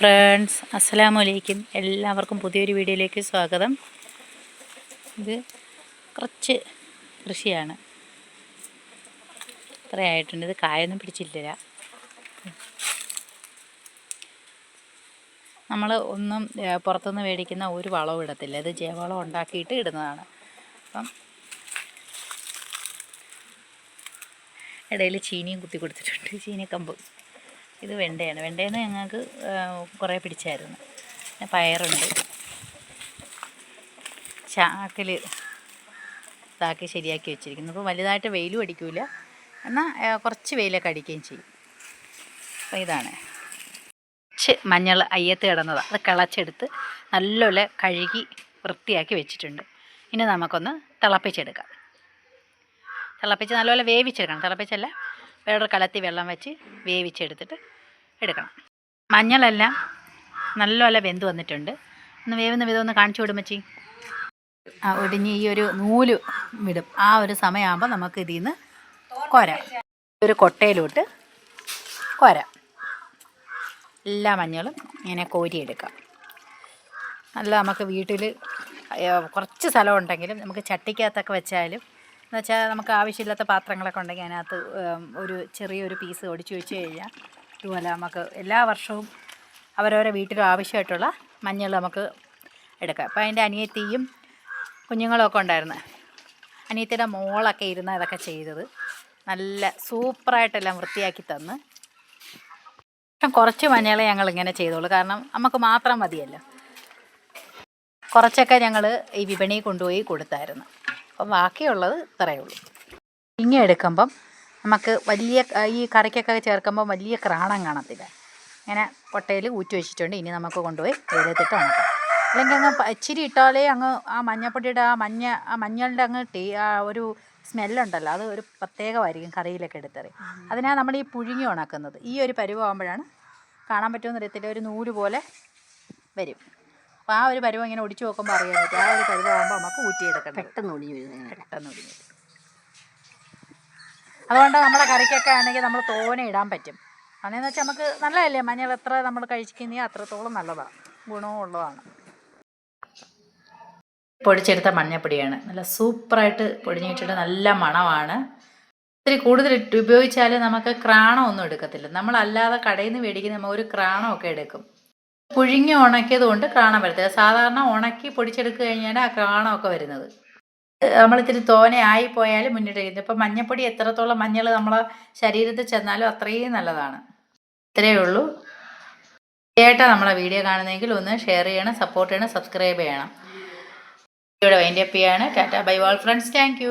Friends അസ്സലാമു അലൈക്കും എല്ലാവർക്കും പുതിയൊരു വീഡിയോയിലേക്ക് സ്വാഗതം. ഇത് കുറച്ച് കൃഷിയാണ്. ഇത്രയായിട്ടുണ്ട് ഇത് കായൊന്നും പിടിച്ചില്ല നമ്മൾ ഒന്നും പുറത്തുനിന്ന് മേടിക്കുന്ന ഒരു വളവും ഇടത്തില്ല. ഇത് ജൈവവളം ഉണ്ടാക്കിയിട്ട് ഇടുന്നതാണ്. അപ്പം ഇടയിൽ ചീനിയും കുത്തി കൊടുത്തിട്ടുണ്ട്. ചീനിക്കമ്പ്. ഇത് വെണ്ടയാണ്. വെണ്ടയിൽ നിന്ന് ഞങ്ങൾക്ക് കുറേ പിടിച്ചായിരുന്നു. പിന്നെ പയറുണ്ട്. ചാക്കിൽ ഇതാക്കി ശരിയാക്കി വെച്ചിരിക്കുന്നു. അപ്പോൾ വലുതായിട്ട് വെയിലും അടിക്കില്ല എന്നാൽ കുറച്ച് വെയിലൊക്കെ അടിക്കുകയും ചെയ്യും. അപ്പോൾ ഇതാണ്. കുറച്ച് മഞ്ഞൾ അയ്യത്ത് കിടന്നതാണ് അത് കിളച്ചെടുത്ത് നല്ലപോലെ കഴുകി വൃത്തിയാക്കി വെച്ചിട്ടുണ്ട്. ഇനി നമുക്കൊന്ന് തിളപ്പിച്ചെടുക്കാം. തിളപ്പിച്ച് നല്ലപോലെ വേവിച്ചെടുക്കണം. തിളപ്പിച്ചല്ല വേറൊരു കലത്തി വെള്ളം വെച്ച് വേവിച്ചെടുത്തിട്ട് എടുക്കണം. മഞ്ഞളെല്ലാം നല്ലപോലെ വെന്ത് വന്നിട്ടുണ്ട്. ഒന്ന് വേവുന്ന വിധം ഒന്ന് കാണിച്ചു വിടും മച്ചി ആ ഒടിഞ്ഞ് ഈ ഒരു നൂൽ വിടും. ആ ഒരു സമയമാകുമ്പോൾ നമുക്ക് ഇതിൽ നിന്ന് കോരാം ഒരു കൊട്ടയിലോട്ട് കോരാം. എല്ലാ മഞ്ഞളും ഇങ്ങനെ കോരിയെടുക്കാം. നല്ല നമുക്ക് വീട്ടിൽ കുറച്ച് സ്ഥലം ഉണ്ടെങ്കിലും നമുക്ക് ചട്ടിക്കകത്തൊക്കെ വെച്ചാലും എന്ന് വെച്ചാൽ നമുക്ക് ആവശ്യമില്ലാത്ത പാത്രങ്ങളൊക്കെ ഉണ്ടെങ്കിൽ അതിനകത്ത് ഒരു ചെറിയൊരു പീസ് ഒടിച്ചു വെച്ച് കഴിഞ്ഞാൽ ഇതുപോലെ നമുക്ക് എല്ലാ വർഷവും അവരവരെ വീട്ടിലും ആവശ്യമായിട്ടുള്ള മഞ്ഞൾ നമുക്ക് എടുക്കാം. അപ്പോൾ അതിന്റെ അനിയത്തിയും കുഞ്ഞുങ്ങളൊക്കെ ഉണ്ടായിരുന്നു. അനിയത്തിയുടെ മോളൊക്കെ ഇരുന്ന് ഇതൊക്കെ ചെയ്തത്. നല്ല സൂപ്പറായിട്ടെല്ലാം വൃത്തിയാക്കി തന്ന്. കുറച്ച് മഞ്ഞളെ ഞങ്ങൾ ഇങ്ങനെ ചെയ്തോളൂ. കാരണം നമുക്ക് മാത്രം മതിയല്ലോ. കുറച്ചൊക്കെ ഞങ്ങൾ ഈ വിപണിയിൽ കൊണ്ടുപോയി കൊടുത്തായിരുന്നു. അപ്പം ബാക്കിയുള്ളത് ഇത്രയേ ഉള്ളൂ. ഇങ്ങ എടുക്കുമ്പം നമുക്ക് വലിയ ഈ കറിക്കൊക്കെ ചേർക്കുമ്പോൾ വലിയ ക്രാണം കാണത്തില്ല. ഇങ്ങനെ കൊട്ടയിൽ ഊറ്റി വെച്ചിട്ടുണ്ട്. ഇനി നമുക്ക് കൊണ്ടുപോയി വെയിലത്തിട്ട് ഉണക്കാം. അല്ലെങ്കിൽ അങ്ങ് ഇച്ചിരി ഇട്ടാലേ അങ്ങ് ആ മഞ്ഞപ്പൊടിയുടെ ആ മഞ്ഞ ആ മഞ്ഞളുടെ അങ്ങ് ടീ ആ ഒരു സ്മെല്ലുണ്ടല്ലോ. അത് ഒരു പ്രത്യേകമായിരിക്കും കറിയിലൊക്കെ എടുത്തറി അതിനാണ് നമ്മൾ ഈ പുഴുങ്ങി ഉണക്കുന്നത്. ഈ ഒരു പരുവാകുമ്പോഴാണ് കാണാൻ പറ്റുമെന്ന് അറിയത്തില്ല ഒരു നൂൽ പോലെ വരും. അപ്പോൾ ആ ഒരു പരുവം ഇങ്ങനെ ഒടിച്ചു നോക്കുമ്പോൾ അറിയാൻ പറ്റും. ആ ഒരു പരുവാകുമ്പോൾ നമുക്ക് ഊറ്റിയെടുക്കണം പെട്ടെന്ന് ഒടിഞ്ഞു പെട്ടെന്ന് ഒടിഞ്ഞു വരും. അതുകൊണ്ട് നമ്മുടെ കറിക്കൊക്കെ ആണെങ്കിൽ നമ്മൾ തോനെ ഇടാൻ പറ്റും. അതെന്ന് വെച്ചാൽ നമുക്ക് നല്ലതല്ലേ? മഞ്ഞൾ എത്ര നമ്മൾ കഴിക്കുന്നേ അത്രത്തോളം നല്ലതാണ്. ഗുണവും ഉള്ളതാണ് പൊടിച്ചെടുത്ത മഞ്ഞപ്പൊടിയാണ്. നല്ല സൂപ്പറായിട്ട് പൊടിഞ്ഞിട്ടിട്ട് നല്ല മണമാണ്. ഇത്തിരി കൂടുതൽ ഉപയോഗിച്ചാൽ നമുക്ക് ക്രാണം ഒന്നും എടുക്കത്തില്ല. നമ്മളല്ലാതെ കടയിൽ നിന്ന് മേടിക്കുന്ന നമ്മൾ ഒരു ക്രാണമൊക്കെ എടുക്കും. പുഴുങ്ങി ഉണക്കിയത് കൊണ്ട് ക്രാണം വരത്തില്ല. സാധാരണ ഉണക്കി പൊടിച്ചെടുക്കുക കഴിഞ്ഞാൽ ആ ക്രാണമൊക്കെ വരുന്നത്. നമ്മളിത്തിരി തോനെ മുന്നിട്ട് ഇപ്പം മഞ്ഞപ്പൊടി എത്രത്തോളം മഞ്ഞൾ നമ്മളെ ശരീരത്തിൽ ചെന്നാലും അത്രയും നല്ലതാണ്. ഇത്രയേ ഉള്ളൂ. ചേട്ടാ നമ്മളെ വീഡിയോ കാണുന്നെങ്കിൽ ഒന്ന് ഷെയർ ചെയ്യണം സപ്പോർട്ട് ചെയ്യണം സബ്സ്ക്രൈബ് ചെയ്യണം. വീഡിയോയുടെ വൈൻഡപ്പ് ചെയ്യാണ്. Tata bye all friends thank